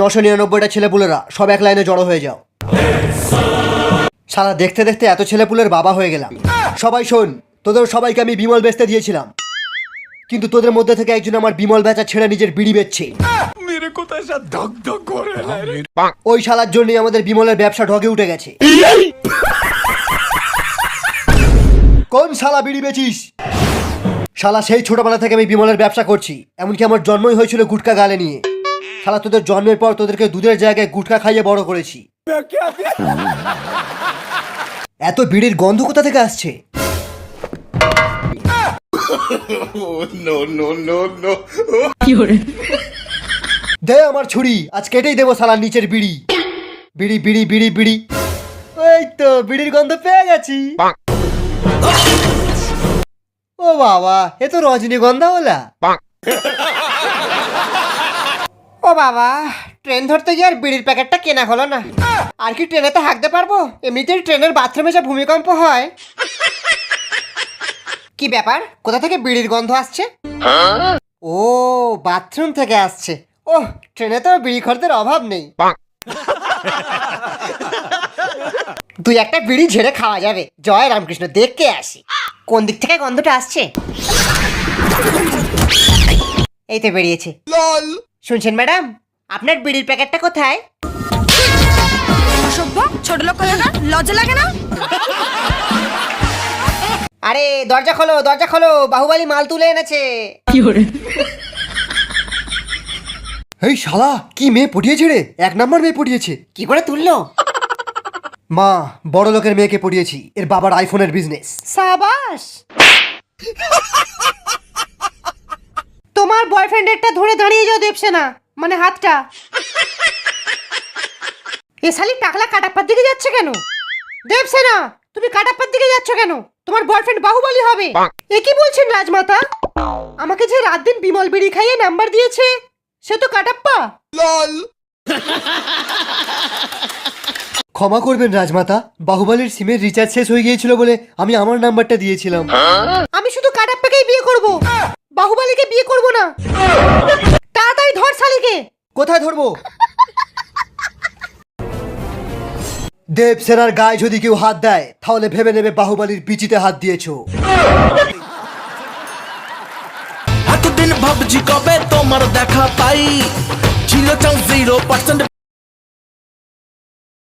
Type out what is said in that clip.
নশো নিরানব্বইটা ছেলেপুলেরা সব এক লাইনে জড়ো হয়ে যাও। সারা দেখতে দেখতে এত ছেলেপুলের বাবা হয়ে গেলাম। সবাই শোন তোদের সবাইকে আমি বিমল বেচতে দিয়েছিলাম। কিন্তু তোদের মধ্যে থেকে একজন আমার বিমল বেচা ছেড়ে নিজের বিড়ি বেচছে। ওই শালার জন্যই আমাদের বিমলের ব্যবসা ঢকে উঠে গেছে। কোন শালা বিড়ি বেচিস? শালা সেই ছোটবেলা থেকে আমি বিমলের ব্যবসা করছি। এমনকি আমার জন্মই হয়েছিল গুটকা গালে নিয়ে। শালা, তোদের জন্মের পর তোদেরকে দুধের জায়গায় গুটকা খাইয়ে বড় করেছি। এত বিড়ির গন্ধ কোথা থেকে আসছে? দে আমার ছুরি, আজ কেটেই দেবো শালার নিচের বিড়ি। বিড়ি বিড়ি বিড়ি বিড়ি। ওই তো, বিড়ির গন্ধ পেয়ে গেছি। ও বাবা, এ তো রজনীগন্ধা ওলা। ও বাবা, ট্রেন ধরতে গিয়ে আর বিড়ির প্যাকেটটা কেনা হলো না। আর কি ট্রেনেতে হাঁকতে পারব? এমনিতেই ট্রেনের বাথরুমে যা ভূমিকম্প হয়। কি ব্যাপার? কোথা থেকে বিড়ির গন্ধ আসছে? ও, বাথরুম থেকে আসছে। ও ট্রেনে তো বিড়ি খরদের অভাব নেই। দুই একটা বিড়ি ঝেড়ে খাওয়া যাবে। জয় রামকৃষ্ণ দেখকে আসি। কোন দিক থেকে গন্ধটা আসছে? এই তো বেরিয়েছে। শুনছেন ম্যাডাম? আপনার বিড়ির প্যাকেটটা কোথায়? অসভ্য ছোট লোক কোথাকার লজ্জা লাগে না? আরে দরজা খোলো দরজা খোলো বাহুবালি মাল তুলে এনেছে। এই শালা কি মেয়ে পটিয়েছে রে? এক নাম্বার মেয়ে পটিয়েছে। কি করে তুললো? মা বড় লোকের মেয়েকে পটিয়েছি। এর বাবার আইফোনের বিজনেস সাবাস! বয়ফ্রেন্ডেরটা ধরে দাঁড়িয়ে যাও দেবসেনা। মানে হাতটা। এ শালি টাকলা কাটাপ্পার দিকে যাচ্ছে কেন? দেবসেনা তুমি কাটাপ্পার দিকে যাচ্ছ কেন? তোমার বয়ফ্রেন্ড বাহুবলী হবে। এ কি বলছেন রাজমাতা? আমাকে যে রাত দিন বিমল বিড়ি খাইয়ে নাম্বার দিয়েছে সে তো কাটাপ্পা। ক্ষমা করবেন রাজমাতা। বাহুবলীর সিমের রিচার্জ শেষ হয়ে গিয়েছিল বলে আমি আমার নাম্বারটা দিয়েছিলাম। আমি শুধু কাটাপ্পাকেই বিয়ে করব। বাহুবলীকে বিয়ে করব না। তাড়াতাড়ি ধর শালিকে। কোথায় ধরবো? দেব সেনার গায়ে যদি কেউ হাত দেয় তাহলে ভেবে নেবে বাহুবলীর বিচিতে হাত দিয়েছ। এতদিন ভাবছি কবে তোমার দেখা পাই? ছিল চান্স জিরো পার্সেন্ট